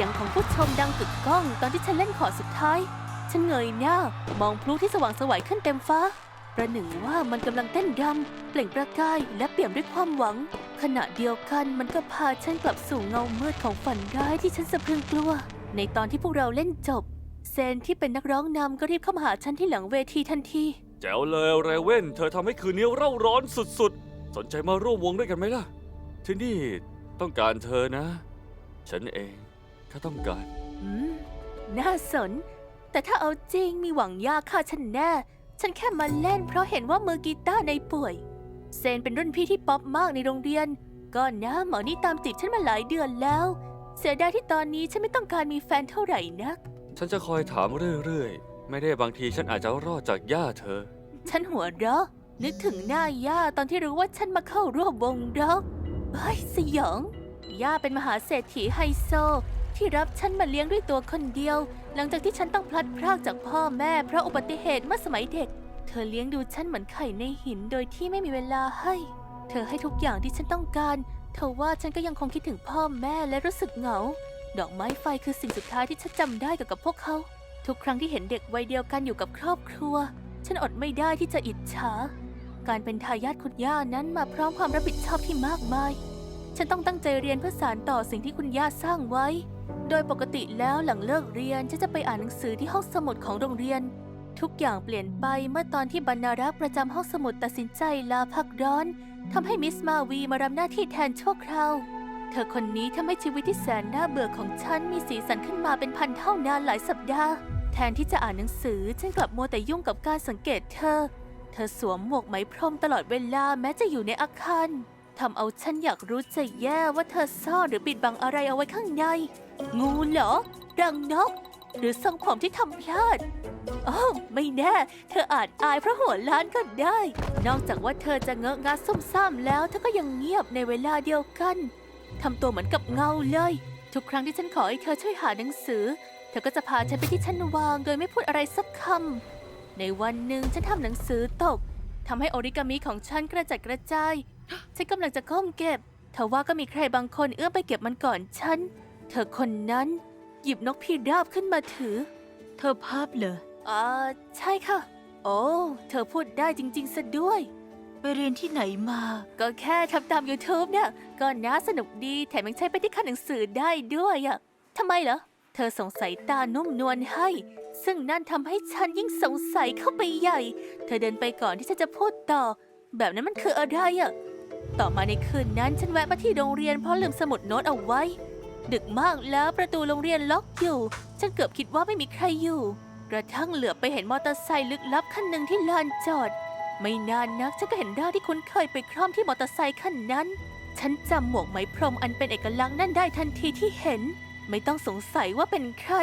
สียงของผู้ชมดังกึกก้อง ตอนที่ฉันเล่นขอดสุดท้าย ฉันเงยหน้ามองพลุที่สว่างสวยขึ้นเต็มฟ้า ประหนึ่งว่ามันกำลังเต้นรำเปล่งประกายและเปี่ยมด้วยความหวัง ขณะเดียวกันมันก็พาฉันกลับสู่เงามืดของฝันร้ายที่ฉันสะพรึงกลัว ในตอนที่พวกเราเล่นจบ เซนที่เป็นนักร้องนำก็รีบเข้ามาหาฉันที่หลังเวทีทันทีแจ๋วเลยเรเว่น เธอทำให้คืนนี้เร่าร้อนสุดๆ สนใจมาร่วมวงด้วยกันไหมล่ะ ที่นี่ต้องการเธอนะ ฉันเอง ก็ต้องการ อืม น่าสน แต่ถ้าเอาจริงมีหวังยากฆ่าฉันแน่ ฉันแค่มาเล่นเพราะเห็นว่ามือกีตาร์ในป่วย เซนเป็นรุ่นพี่ที่ป๊อปมากในโรงเรียน ก็นะหมอนี่ตามจีบฉันมาหลายเดือนแล้ว เสียดายที่ตอนนี้ฉันไม่ต้องการมีแฟนเท่าไหร่นัก ฉันจะคอยถามเรื่อยๆ ไม่ได้บางทีฉันอาจจะรอดจากย่าเธอ ฉันหัวเราะนึกถึงหน้าย่าตอนที่รู้ว่าฉันมาเข้าร่วมวงร็อกเฮ้ยสยอง ย่าเป็นมหาเศรษฐีไฮโซ ที่รับฉันมาเลี้ยงด้วยตัวคนเดียว หลังจากที่ฉันต้องพลัดพรากจากพ่อแม่เพราะอุบัติเหตุเมื่อสมัยเด็ก เธอเลี้ยงดูฉันเหมือนไข่ในหินโดยที่ไม่มีเวลาให้ เธอให้ทุกอย่างที่ฉันต้องการ เธอว่าฉันก็ยังคงคิดถึงพ่อแม่และรู้สึกเหงา ดอกไม้ไฟคือสิ่งสุดท้ายที่ฉันจำได้เกี่ยวกับพวกเขา ทุกครั้งที่เห็นเด็กวัยเดียวกันอยู่กับครอบครัว ฉันอดไม่ได้ที่จะอิจฉา การเป็นทายาทคุณย่านั้นมาพร้อมความรับผิดชอบที่มากมาย ฉันต้องตั้งใจเรียนเพื่อสานต่อสิ่งที่คุณย่าสร้างไว้ โดยปกติแล้วหลังเลิกเรียนฉันจะไปอ่านหนังสือที่ห้องสมุดของโรงเรียน ทุกอย่างเปลี่ยนไปเมื่อตอนที่บรรณารักษ์ประจำห้องสมุดตัดสินใจลาพักร้อนทำให้มิสมาวีมารับหน้าที่แทนชั่วคราว เธอคนนี้ทำให้ชีวิตที่แสนน่าเบื่อของฉันมีสีสันขึ้นมาเป็นพันเท่านานหลายสัปดาห์ แทนที่จะอ่านหนังสือฉันกลับมัวแต่ยุ่งกับการสังเกตเธอ เธอสวมหมวกไหมพรมตลอดเวลาแม้จะอยู่ในอาคาร ทำเอาฉันอยากรู้ใจแย่ว่าเธอซ่อนหรือปิดบังอะไรเอาไว้ข้างใน งูเหรอ รังนก หรือทรงผมที่ทำพลาดอ้าวไม่แน่ เธออาจอายเพราะหัวล้านก็ได้ นอกจากว่าเธอจะเงอะงะซุ่มซ่ามแล้ว เธอก็ยังเงียบในเวลาเดียวกันทำตัวเหมือนกับเงาเลย ทุกครั้งที่ฉันขอให้เธอช่วยหาหนังสือ เธอก็จะพาฉันไปที่ชั้นวางโดยไม่พูดอะไรสักคำในวันหนึ่งฉันทำหนังสือตกทำให้โอริกามิของฉันกระจัดกระจาย ฉันกำลังจะก้มเก็บเธอว่าก็มีใครบางคนเอื้อมไปเก็บมันก่อนฉัน เธอคนนั้น หยิบนกพีราบขึ้นมาถือ เธอภาพเหรออ่าใช่ค่ะ โอ้เธอพูดได้จริง ๆซะด้วย ไปเรียนที่ไหนมา ก็แค่ทำตาม YouTube เนี่ยก็น่าสนุกดีแถมยังใช้ไปที่ขั้นหนังสือได้ด้วยอะทำไมเหรอ เธอสงสัยตานุ่มนวลให้ ซึ่งนั่นทำให้ฉันยิ่งสงสัยเข้าไปใหญ่ เธอเดินไปก่อนที่ฉันจะพูดต่อ แบบนั้นมันคืออะไรอะ ต่อมาในคืนนั้นฉันแวะมาที่โรงเรียนเพราะลืมสมุดโน้ตเอาไว้ ดึกมากแล้วประตูโรงเรียนล็อกอยู่ ฉันเกือบคิดว่าไม่มีใครอยู่ กระทั่งเหลือบไปเห็นมอเตอร์ไซค์ลึกลับคันหนึ่งที่ลานจอด ไม่นานนักฉันก็เห็นร่างที่คุ้นเคยไปคล่อมที่มอเตอร์ไซค์คันนั้น ฉันจำหมวกไหมพรมอันเป็นเอกลักษณ์นั่นได้ทันทีที่เห็น ไม่ต้องสงสัยว่าเป็นใคร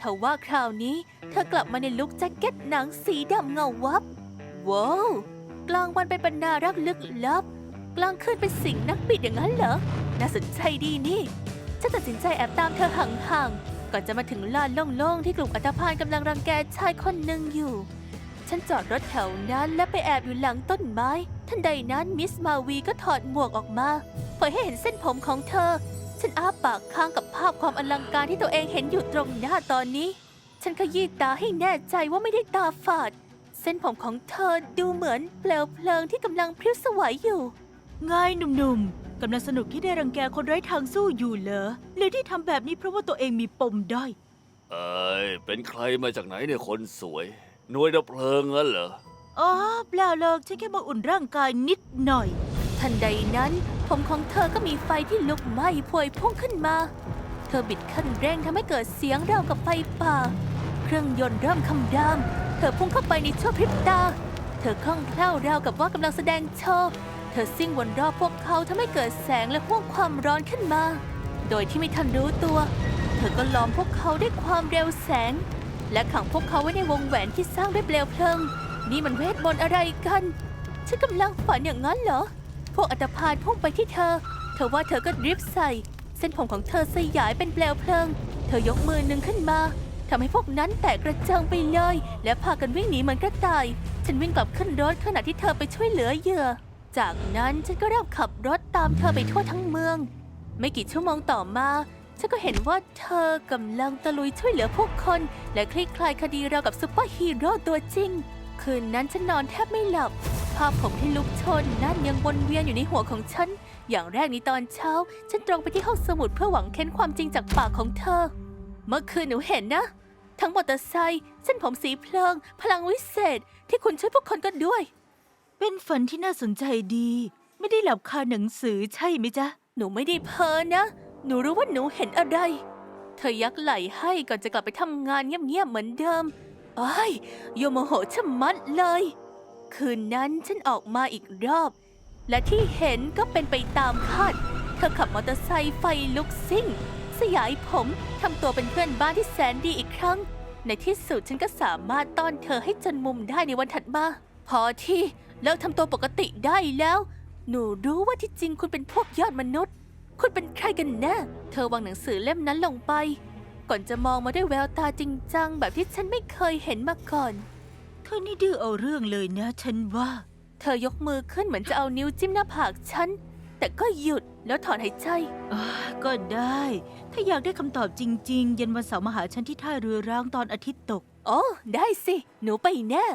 ทว่าคราวนี้เธอกลับมาในลุคแจ็คเก็ตหนังสีดำเงาวับว้าวกลางวันเป็นบรรณารักลึกลับ กลางคืนเป็นสิงนักบิดอย่างนั้นเหรอ น่าสนใจดีนี่ฉันตัดสินใจแอบตามเธอห่างๆ ก่อนจะมาถึงลานโล่งๆ ที่กลุ่มอัตภานกำลังรังแกชายคนหนึ่งอยู่ ฉันจอดรถแถวนั้นและไปแอบอยู่หลังต้นไม้ ทันใดนั้นมิสมาวีก็ถอดหมวกออกมาเผยให้เห็นเส้นผมของเธอ ฉันอ้าปากค้างกับภาพความอลังการที่ตัวเองเห็นอยู่ตรงหน้าตอนนี้ ฉันขยี้ตาให้แน่ใจว่าไม่ได้ตาฝาด เส้นผมของเธอดูเหมือนเปลวเพลิงที่กำลังพริ้วสวยอยู่ ง่ายหนุ่มๆ กำลังสนุกที่ได้รังแกคนไร้ทางสู้อยู่เหรอหรือที่ทำแบบนี้เพราะว่าตัวเองมีปมด้อยเอ้ย เป็นใครมาจากไหนเนี่ยคนสวย หน่วยดับเพลิงงั้นเหรอ อ๋อเปล่าเลยฉันแค่มาอุ่นร่างกายนิดหน่อย ทันใดนั้น ผมของเธอก็มีไฟที่ลุกไหม้พวยพุ่งขึ้นมา เธอบิดคันเร่งทำให้เกิดเสียงราวกับไฟป่า เครื่องยนต์เริ่มคำราม เธอพุ่งเข้าไปในชั่วพริบตา เธอคล่องแคล่วราวกับว่ากำลังแสดงโชว์ เธอซิ่งวนรอบพวกเขาทำให้เกิดแสงและพ่วงความร้อนขึ้นมา โดยที่ไม่ทันรู้ตัว เธอก็ล้อมพวกเขาด้วยความเร็วแสง และขังพวกเขาไว้ในวงแหวนที่สร้างด้วยเปลวเพลิง นี่มันเวทมนต์อะไรกัน ฉันกำลังฝันอย่างนั้นเหรอ พวกอัตภานพุ่งไปที่เธอ เธอว่าเธอก็ดริฟต์ใส่ เส้นผมของเธอสยายเป็นเปลวเพลิง เธอยกมือหนึ่งขึ้นมาทำให้พวกนั้นแตกกระเจิงไปเลย และพากันวิ่งหนีเหมือนกระต่าย ฉันวิ่งกลับขึ้นรถขณะที่เธอไปช่วยเหลือเหยื่อ จากนั้นฉันก็เริ่มขับรถตามเธอไปทั่วทั้งเมือง ไม่กี่ชั่วโมงต่อมา ฉันก็เห็นว่าเธอกำลังตะลุยช่วยเหลือผู้คน และคลี่คลายคดีราวกับซุปเปอร์ฮีโร่ตัวจริง คืนนั้นฉันนอนแทบไม่หลับ ภาพผมที่ลุกชนนั่นยังวนเวียนอยู่ในหัวของฉัน อย่างแรกในตอนเช้า ฉันตรงไปที่ห้องสมุดเพื่อหวังเค้นความจริงจากปากของเธอ เมื่อคืนหนูเห็นนะ ทั้งมอเตอร์ไซค์เส้นผมสีเพลิง พลังวิเศษ ที่คุณช่วยพวกคนก็ด้วย เป็นฝันที่น่าสนใจดี ไม่ได้หลับคาหนังสือใช่ไหมจ๊ะ หนูไม่ได้เพ้อนะ หนูรู้ว่าหนูเห็นอะไร เธอยักไหล่ให้ก่อนจะกลับไปทำงานเงียบๆเหมือนเดิมอ้ยโยโมโหชะมัดเลย คืนนั้นฉันออกมาอีกรอบ และที่เห็นก็เป็นไปตามคาด เธอขับมอเตอร์ไซค์ไฟลุกซิ่ง สยายผมทำตัวเป็นเพื่อนบ้านที่แสนดีอีกครั้ง ในที่สุดฉันก็สามารถต้อนเธอให้จนมุมได้ในวันถัดมา พอที่ เลิกทำตัวปกติได้แล้ว หนูรู้ว่าที่จริงคุณเป็นพวกยอดมนุษย์ คุณเป็นใครกันแน่ เธอวางหนังสือเล่มนั้นลงไป ก่อนจะมองมาด้วยแววตาจริงจังแบบที่ฉันไม่เคยเห็นมาก่อน เธอนี่ดื้อเอาเรื่องเลยนะ ฉันว่า เธอยกมือขึ้นเหมือนจะเอานิ้วจิ้มหน้าผากฉัน แต่ก็หยุดแล้วถอนหายใจ อ่าก็ได้ ถ้าอยากได้คำตอบจริง ๆ เย็นวันเสาร์มาหาฉันที่ท่าเรือร้างตอนอาทิตย์ตก โอ้ ได้สิ หนูไปแน่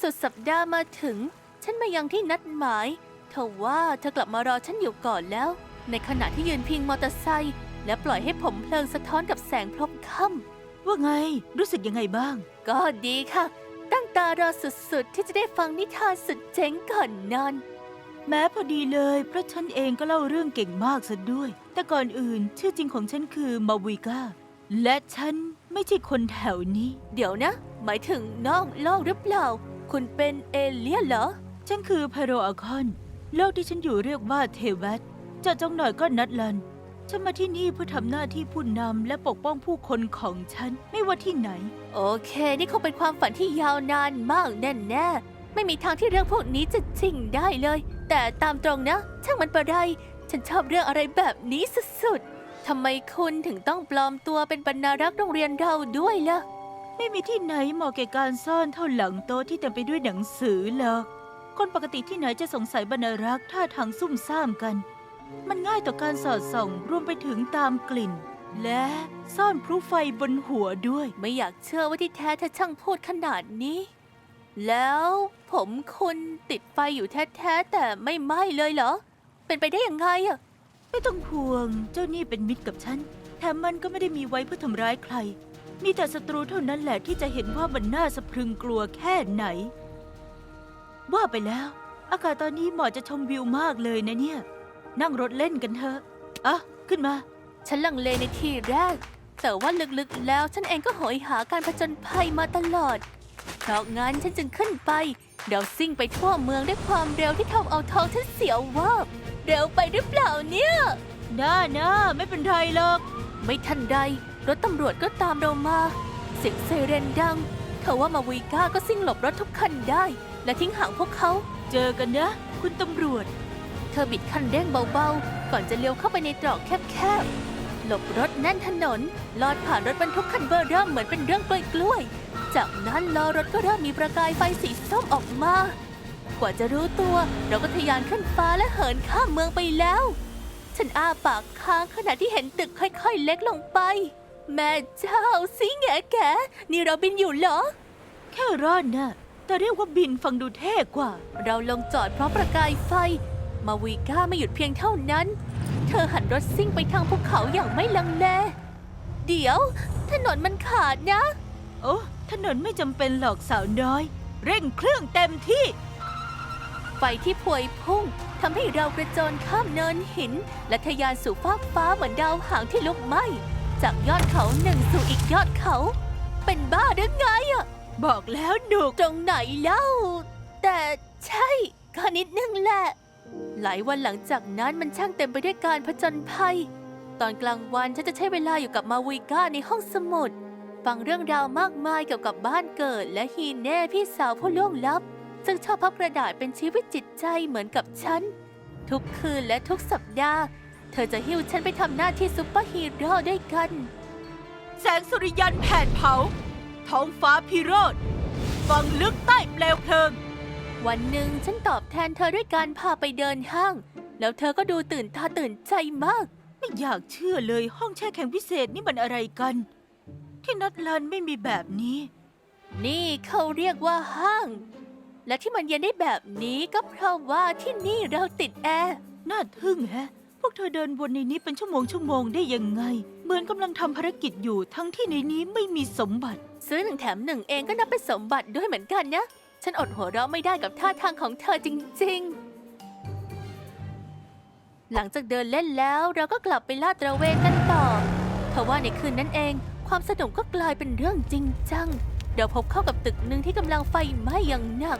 สุดสัปดาห์มาถึง ฉันมายังที่นัดหมายเธอว่าเธอกลับมารอฉันอยู่ก่อนแล้ว ในขณะที่ยืนพิงมอเตอร์ไซค์และปล่อยให้ผมเพลิงสะท้อนกับแสงพลบค่ำว่าไง รู้สึกยังไงบ้าง ก็ดีค่ะ ตั้งตารอสุดๆ ที่จะได้ฟังนิทานสุดเจ๋งก่อนนอนแม้พอดีเลย เพราะฉันเองก็เล่าเรื่องเก่งมากซะด้วย แต่ก่อนอื่น ชื่อจริงของฉันคือมาวิกาและฉันไม่ใช่คนแถวนี้ เดี๋ยวนะ หมายถึงนอกโลกหรือเปล่า คุณเป็นเอเลี่ยนเหรอ ฉันคือพาโรอาคอน โลกที่ฉันอยู่เรียกว่าเทวัตเจะจงหน่อยก็นัดลัน ฉันมาที่นี่เพื่อทำหน้าที่ผู้นำและปกป้องผู้คนของฉันไม่ว่าที่ไหน โอเค นี่คงเป็นความฝันที่ยาวนานมากแน่ๆไม่มีทางที่เรื่องพวกนี้จะจริงได้เลย แต่ตามตรงนะ ช่างมันประไรฉันชอบเรื่องอะไรแบบนี้สุดๆทำไมคุณถึงต้องปลอมตัวเป็นบรรณารักษ์โรงเรียนเราด้วยล่ะ ไม่มีที่ไหนเหมาะแก่การซ่อนเท่าหลังโต๊ะที่เต็มไปด้วยหนังสือหรอก คนปกติที่ไหนจะสงสัยบรรณารักษ์ท่าทางซุ่มซ่ามกัน มันง่ายต่อการสอดส่องรวมไปถึงตามกลิ่น และซ่อนพลุไฟบนหัวด้วย ไม่อยากเชื่อว่าที่แท้เธอช่างพูดขนาดนี้ แล้วผมคุณติดไฟอยู่แท้ๆแต่ไม่ไหม้เลยเหรอ เป็นไปได้ยังไงอะไม่ต้องห่วง เจ้านี่เป็นมิตรกับฉัน แถมมันก็ไม่ได้มีไว้เพื่อทำร้ายใคร มีแต่ศัตรูเท่านั้นแหละที่จะเห็นว่ามันน่าสะพรึงกลัวแค่ไหน ว่าไปแล้ว อากาศตอนนี้เหมาะจะชมวิวมากเลยนะเนี่ย นั่งรถเล่นกันเถอะอะขึ้นมา ฉันลังเลในทีแรก แต่ว่าลึกๆแล้วฉันเองก็โหยหาการผจญภัยมาตลอด เพราะงั้นฉันจึงขึ้นไปเดาซิ่งไปทั่วเมืองด้วยความเร็วที่ทำเอาท้องฉันเสียววาบเร็วไปหรือเปล่าเนี่ยน่านะไม่เป็นไรหรอก ไม่ทันใด รถตำรวจก็ตามเรามา เสียงไซเรนดังเธอว่ามาวีก้าก็ซิ่งหลบรถทุกคันได้ และทิ้งห่างพวกเขา เจอกันนะ คุณตำรวจ เธอบิดคันเร่งเบาๆ ก่อนจะเลี้ยวเข้าไปในตรอกแคบๆ หลบรถแน่นถนน ลอดผ่านรถบรรทุกคันเบอร์เริ่มเหมือนเป็นเรื่องกล้วยๆ จากนั้นล้อรถก็เริ่มมีประกายไฟสีส้มออกมา กว่าจะรู้ตัว เราก็ทะยานขึ้นฟ้าและเหินข้ามเมืองไปแล้ว ฉันอ้าปากค้างขณะที่เห็นตึกค่อยๆ เล็กลงไป แม่เจ้าสิแงแกนี่เราบินอยู่เหรอ แค่รอดนะ แต่เรียกว่าบินฟังดูเท่กว่า เราลงจอดเพราะประกายไฟ มาวีก้าไม่หยุดเพียงเท่านั้น เธอหันรถซิ่งไปทางภูเขาอย่างไม่ลังเล เดี๋ยว ถนนมันขาดนะ โอ้ถนนไม่จำเป็นหรอกสาวน้อย เร่งเครื่องเต็มที่ ไฟที่พวยพุ่งทำให้เรากระโจนข้ามเนินหิน และทะยานสู่ฟากฟ้าเหมือนดาวหางที่ลุกไหม้ จากยอดเขาหนึ่งสู่อีกยอดเขา เป็นบ้าหรือไงอะ บอกแล้วหนุกตรงไหนเล่า แต่ใช่ก็นิดนึงแหละ หลายวันหลังจากนั้นมันช่างเต็มไปด้วยการผจญภัย ตอนกลางวันฉันจะใช้เวลาอยู่กับมาวิก้าในห้องสมุด ฟังเรื่องราวมากมายเกี่ยวกับบ้านเกิด และฮีเน่พี่สาวผู้ล่วงลับ ซึ่งชอบพับกระดาษเป็นชีวิตจิตใจเหมือนกับฉัน ทุกคืนและทุกสัปดาห์ เธอจะหิ้วฉันไปทำหน้าที่ซุปเปอร์ฮีโร่ด้วยกัน แสงสุริยันแผดเผา ท้องฟ้าพิโรธฟังลึกใต้เปลวเพลิง วันหนึ่งฉันตอบแทนเธอด้วยการพาไปเดินห้าง แล้วเธอก็ดูตื่นตาตื่นใจมาก ไม่อยากเชื่อเลยห้องแช่แข็งพิเศษนี่มันอะไรกัน ที่นัดลันไม่มีแบบนี้ นี่เขาเรียกว่าห้าง และที่มันเย็นได้แบบนี้ก็เพราะว่าที่นี่เราติดแอร์ น่าทึ่งแฮะ พวกเธอเดินวนในนี้เป็นชั่วโมงชั่วโมงได้ยังไง เหมือนกำลังทำภารกิจอยู่ทั้งที่ในนี้ไม่มีสมบัติ ซื้อหนึ่งแถมหนึ่งเองก็นับเป็นสมบัติด้วยเหมือนกันนะ ฉันอดหัวเราะไม่ได้กับท่าทางของเธอจริง ๆ หลังจากเดินเล่นแล้วเราก็กลับไปลาดตระเวนกันต่อทว่าในคืนนั้นเอง ความสนุกก็กลายเป็นเรื่องจริงจังเดี๋ยวพบเข้ากับตึกหนึ่งที่กำลังไฟไหม้อย่างหนัก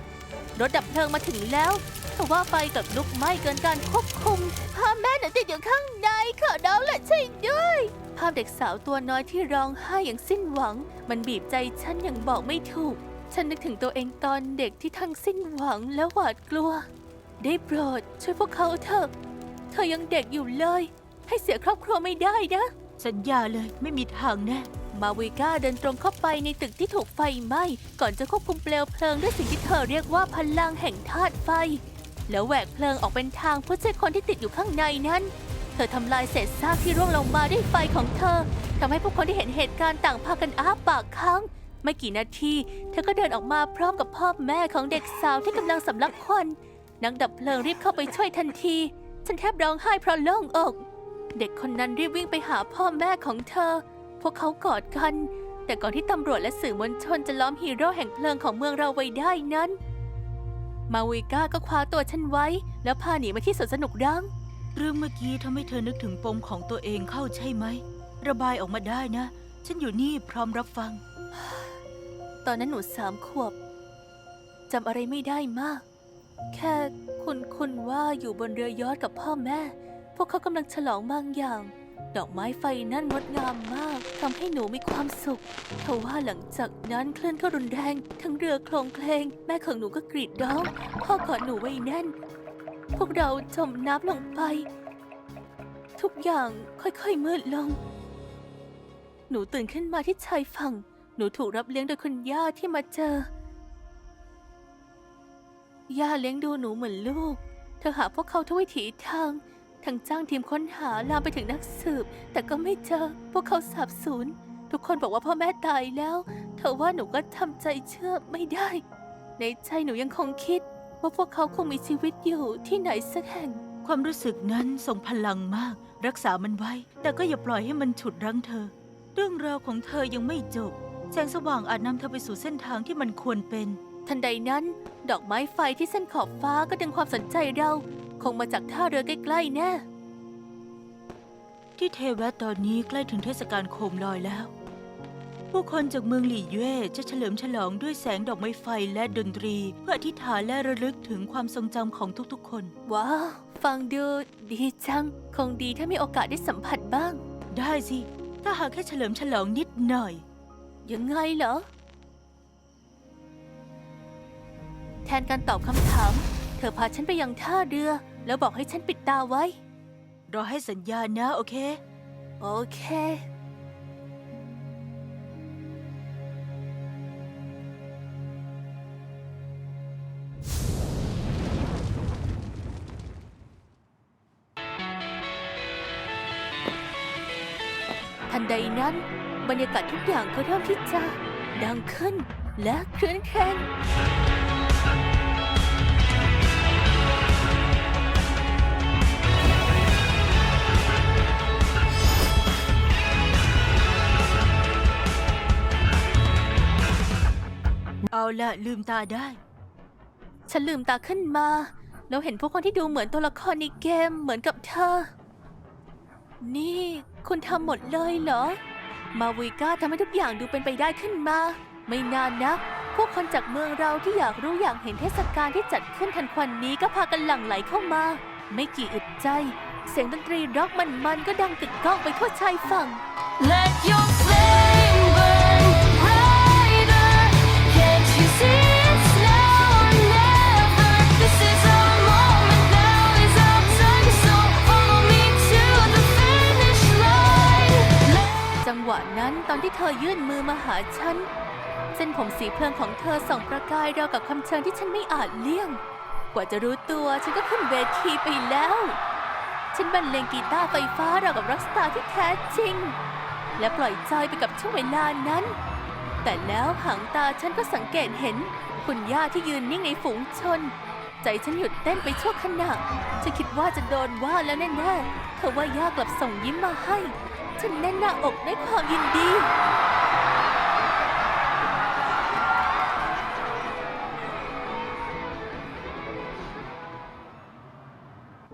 รถดับเพลิงมาถึงแล้ว ทว่าไฟกับลุกไหม้เกินการควบคุมพ่อแม่หนูติดอยู่ข้างในขอร้องและช่วยด้วย ภาพเด็กสาวตัวน้อยที่ร้องไห้อย่างสิ้นหวัง มันบีบใจฉันอย่างบอกไม่ถูก ฉันนึกถึงตัวเองตอนเด็กที่ทั้งสิ้นหวังและหวาดกลัว ได้โปรดช่วยพวกเขาเถอะ เธอยังเด็กอยู่เลย ให้เสียครอบครัวไม่ได้นะ สัญญาเลยไม่มีทางแน่มาวิก้าเดินตรงเข้าไปในตึกที่ถูกไฟไหม้ ก่อนจะควบคุมเปลวเพลิงด้วยสิ่งที่เธอเรียกว่าพลังแห่งธาตุไฟ แล้วแหวกเพลิงออกเป็นทางเพื่อช่วยคนที่ติดอยู่ข้างในนั้น เธอทำลายเศษซากที่ร่วงลงมาด้วยไฟของเธอทำให้ผู้คนที่เห็นเหตุการณ์ต่างพากันอ้าปากค้าง ไม่กี่นาที เธอก็เดินออกมาพร้อมกับพ่อแม่ของเด็กสาวที่กำลังสำลักควันนักดับเพลิงรีบเข้าไปช่วยทันที ฉันแทบร้องไห้เพราะโล่งอก เด็กคนนั้นรีบวิ่งไปหาพ่อแม่ของเธอ พวกเขากอดกัน แต่ก่อนที่ตำรวจและสื่อมวลชนจะล้อมฮีโร่แห่งเพลิงของเมืองเราไว้ได้นั้น มาวิก้าก็คว้าตัวฉันไว้ แล้วพาหนีมาที่สวนสนุกดังเรื่องเมื่อกี้ทำให้เธอนึกถึงปมของตัวเองเข้าใช่ไหม ระบายออกมาได้นะ ฉันอยู่นี่พร้อมรับฟัง ตอนนั้นหนูสามขวบจำอะไรไม่ได้มาก แค่คุณคุณว่าอยู่บนเรือยอชต์กับพ่อแม่ พวกเขากำลังฉลองบางอย่าง ดอกไม้ไฟนั่นงดงามมากทำให้หนูมีความสุขทว่าหลังจากนั้นคลื่นก็รุนแรง ทั้งเรือโคลงเคลงแม่ของหนูก็กรีดร้องพ่อกอดหนูไว้แน่น พวกเราจมน้ำลงไป ทุกอย่างค่อยๆมืดลง หนูตื่นขึ้นมาที่ชายฝั่ง หนูถูกรับเลี้ยงโดยคุณย่าที่มาเจอย่าเลี้ยงดูหนูเหมือนลูก เธอหาพวกเขาทุกวิถีทาง ทั้งจ้างทีมค้นหาลามไปถึงนักสืบ แต่ก็ไม่เจอพวกเขาสาบสูญทุกคนบอกว่าพ่อแม่ตายแล้ว เธอว่าหนูก็ทำใจเชื่อไม่ได้ ในใจหนูยังคงคิด ว่าพวกเขาคงมีชีวิตอยู่ที่ไหนสักแห่ง ความรู้สึกนั้นทรงพลังมาก รักษามันไว้ แต่ก็อย่าปล่อยให้มันฉุดรั้งเธอ เรื่องราวของเธอยังไม่จบ แสงสว่างอาจนำเธอไปสู่เส้นทางที่มันควรเป็น ทันใดนั้น ดอกไม้ไฟที่เส้นขอบฟ้าก็ดึงความสนใจเราค งมาจากท่าเรือใกล้ๆแน่ ที่เทแวตตอนนี้ใกล้ถึงเทศกาลโคมลอยแล้ว ผู้คนจากเมืองหลี่เย่จะเฉลิมฉลองด้วยแสงดอกไม้ไฟและดนตรี เพื่ออธิษฐานและระลึกถึงความทรงจำของทุกๆ คน ว้าว ฟังดูดีจัง คงดีถ้ามีโอกาสได้สัมผัสบ้าง ได้สิ ถ้าหากแค่เฉลิมฉลองนิดหน่อย ยังไงเหรอ แทนการตอบคำถาม เธอพาฉันไปยังท่าเรือ แล้วบอกให้ฉันปิดตาไว้ รอให้สัญญาณนะ โอเค โอเค ทันใดนั้น บรรยากาศทุกอย่างก็เริ่มที่จะดังขึ้นและคลื่นแคลง ละลืมตาได้ ฉันลืมตาขึ้นมา แล้วเห็นพวกคนที่ดูเหมือนตัวละครในเกมเหมือนกับเธอ นี่คุณทำหมดเลยเหรอ มาวิก้าทำให้ทุกอย่างดูเป็นไปได้ขึ้นมา ไม่นานนักพวกคนจากเมืองเราที่อยากรู้อยากเห็นเทศกาลที่จัดขึ้นทันควันนี้ก็พากันหลั่งไหลเข้ามา ไม่กี่อึดใจ เสียงดนตรีร็อกมันๆก็ดังกึกก้องไปทั่วชายฝั่ง Let your flame หาฉัน เส้นผมสีเพลิงของเธอส่องประกายราวกับคำเชิญที่ฉันไม่อาจเลี่ยง กว่าจะรู้ตัวฉันก็ขึ้นเวทีไปแล้ว ฉันบรรเลงกีตาร์ไฟฟ้าราวกับร็อกสตาร์ที่แท้จริง และปล่อยใจไปกับช่วงเวลานั้น แต่แล้วหางตาฉันก็สังเกตเห็นคุณย่าที่ยืนนิ่งในฝูงชน ใจฉันหยุดเต้นไปชั่วขณะฉันคิดว่าจะโดนว่าแล้วแน่ๆเธอว่าย่ากลับส่งยิ้มมาให้ ฉันแน่นหน้าอกด้วยความยินดี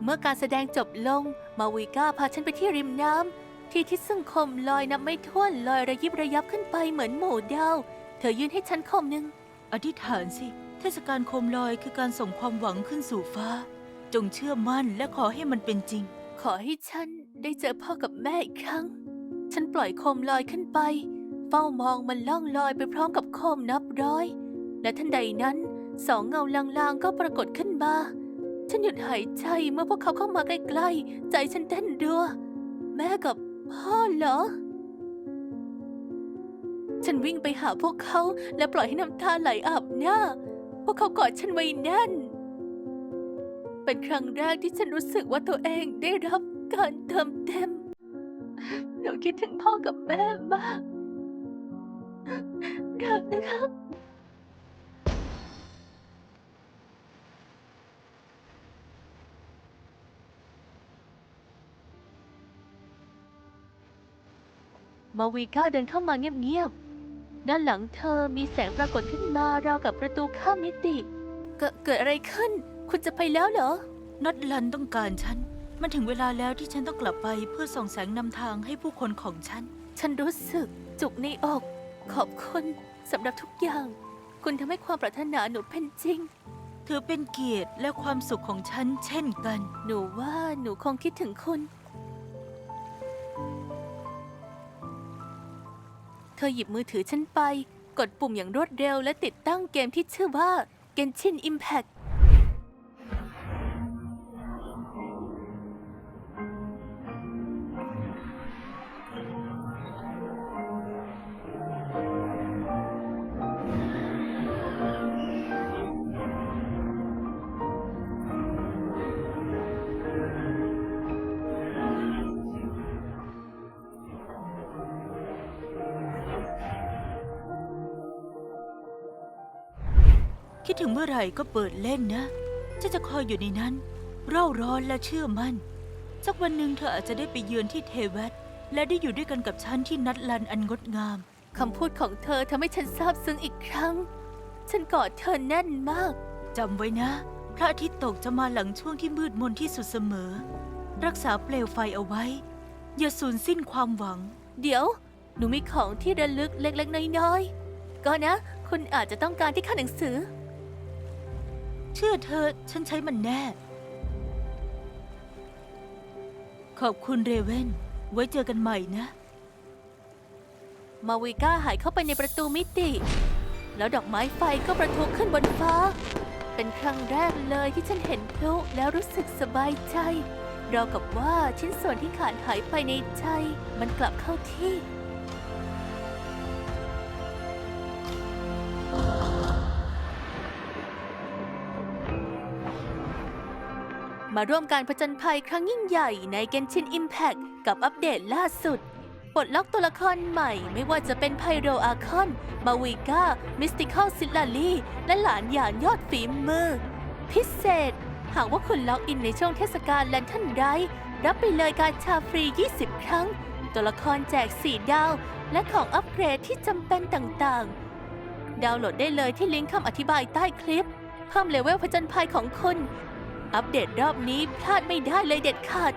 เมื่อการแสดงจบลง มาวิก้าพาฉันไปที่ริมน้ำที่ทิศซึ่งคมลอยนับไม่ถ้วนลอยระยิบระยับขึ้นไปเหมือนหมู่ดาว เธอยื่นให้ฉันคมหนึ่งอธิษฐานสิ เทศกาลโคมลอยคือการส่งความหวังขึ้นสู่ฟ้า จงเชื่อมั่นและขอให้มันเป็นจริง ขอให้ฉันได้เจอพ่อกับแม่อีกครั้ง ฉันปล่อยโคมลอยขึ้นไป เฝ้ามองมันล่องลอยไปพร้อมกับโคมนับร้อย และทันใดนั้นสองเงาลางๆก็ปรากฏขึ้นมา ฉันหยุดหายใจเมื่อพวกเขาเข้ามาใกล้ๆ ใจฉันเต้นรัวแม่กับพ่อเหรอ ฉันวิ่งไปหาพวกเขาและปล่อยให้น้ำตาไหลอาบหน้า พวกเขากอดฉันไว้แน่น เป็นครั้งแรกที่ฉันรู้สึกว่าตัวเองได้รับการเติมเต็ม หนูคิดถึงพ่อกับแม่มากรักนะคะ มาวีก้าเดินเข้ามาเงียบๆ ด้านหลังเธอมีแสงปรากฏขึ้นมาราวกับประตูข้ามมิติ เกิดเกิดอะไรขึ้น คุณจะไปแล้วเหรอ นัดลันต้องการฉัน มันถึงเวลาแล้วที่ฉันต้องกลับไปเพื่อส่องแสงนำทางให้ผู้คนของฉัน ฉันรู้สึกจุกในอก ขอบคุณสำหรับทุกอย่าง คุณทำให้ความปรารถนาหนูเป็นจริง เธอเป็นเกียรติและความสุขของฉันเช่นกัน หนูว่าหนูคงคิดถึงคุณ เธอหยิบมือถือฉันไป กดปุ่มอย่างรวดเร็วและติดตั้งเกมที่ชื่อว่า Genshin Impact คิดถึงเมื่อไหร่ก็เปิดเล่นนะฉันจะคอยอยู่ในนั้น เร่าร้อนและเชื่อมั่น สักวันหนึ่งเธออาจจะได้ไปเยือนที่เทเวตและได้อยู่ด้วยกันกับฉันที่นัดลันอันงดงาม คำพูดของเธอทำให้ฉันซาบซึ้งอีกครั้ง ฉันกอดเธอแน่นมาก จำไว้นะ พระอาทิตย์ตกจะมาหลังช่วงที่มืดมนที่สุดเสมอ รักษาเปลวไฟเอาไว้ อย่าสูญสิ้นความหวัง เดี๋ยว หนูมีของที่ระลึกเล็กๆน้อยๆ ก็นะ คุณอาจจะต้องการที่ค่าหนังสือ เชื่อเธอฉันใช้มันแน่ ขอบคุณเรเวนไว้เจอกันใหม่นะ มาวิก้าหายเข้าไปในประตูมิติ แล้วดอกไม้ไฟก็ประทุขึ้นบนฟ้า เป็นครั้งแรกเลยที่ฉันเห็นพลุแล้วรู้สึกสบายใจราวกับว่าชิ้นส่วนที่ขาดหายไปในใจ มันกลับเข้าที่ มาร่วมการผจญภัยครั้งยิ่งใหญ่ใน Genshin Impact กับอัปเดตล่าสุดปลดล็อกตัวละครใหม่ไม่ว่าจะเป็นไพโรอาคอน มาวิก้า มิสติคอลซิลลาลีและหลานหยานยอดฝีมือ พิเศษ หากว่าคุณล็อกอินในช่วงเทศกาลแลนทันไรรับไปเลยการชาฟรี 20 ครั้ง ตัวละครแจก 4 ดาว และของอัปเกรดที่จำเป็นต่างๆ ดาวน์โหลดได้เลยที่ลิงก์คำอธิบายใต้คลิป เพิ่มเลเวลผจญภัยของคุณ อัปเดตรอบนี้พลาดไม่ได้เลยเด็ดขาด